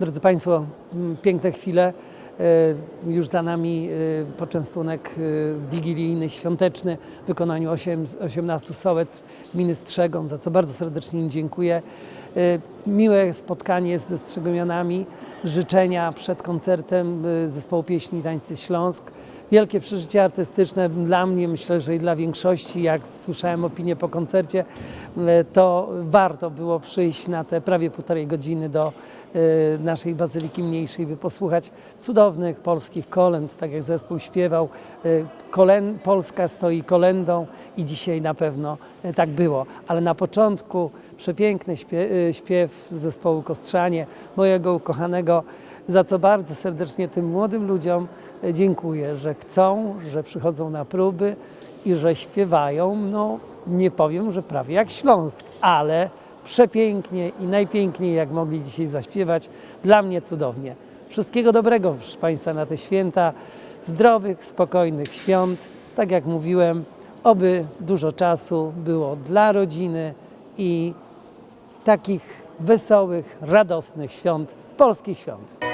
Drodzy Państwo, m, piękne chwile. E, Już za nami e, poczęstunek e, wigilijny, świąteczny w wykonaniu 8, 18 sołec gminy Strzegom, za co bardzo serdecznie im dziękuję. E, Miłe spotkanie ze Strzegomionami, życzenia przed koncertem e, zespołu pieśni Tańcy Śląsk. Wielkie przeżycie artystyczne dla mnie, myślę, że i dla większości, jak słyszałem opinię po koncercie, e, to warto było przyjść na te prawie półtorej godziny do naszej Bazyliki Mniejszej, by posłuchać cudownych polskich kolęd, tak jak zespół śpiewał. Polska stoi kolendą i dzisiaj na pewno tak było. Ale na początku przepiękny śpiew, śpiew zespołu Kostrzanie, mojego ukochanego, za co bardzo serdecznie tym młodym ludziom e, dziękuję, że chcą, że przychodzą na próby i że śpiewają, no nie powiem, że prawie jak Śląsk, ale przepięknie i najpiękniej jak mogli dzisiaj zaśpiewać. Dla mnie cudownie. Wszystkiego dobrego proszę Państwa na te święta, zdrowych, spokojnych świąt. Tak jak mówiłem, oby dużo czasu było dla rodziny i takich wesołych, radosnych świąt, polskich świąt.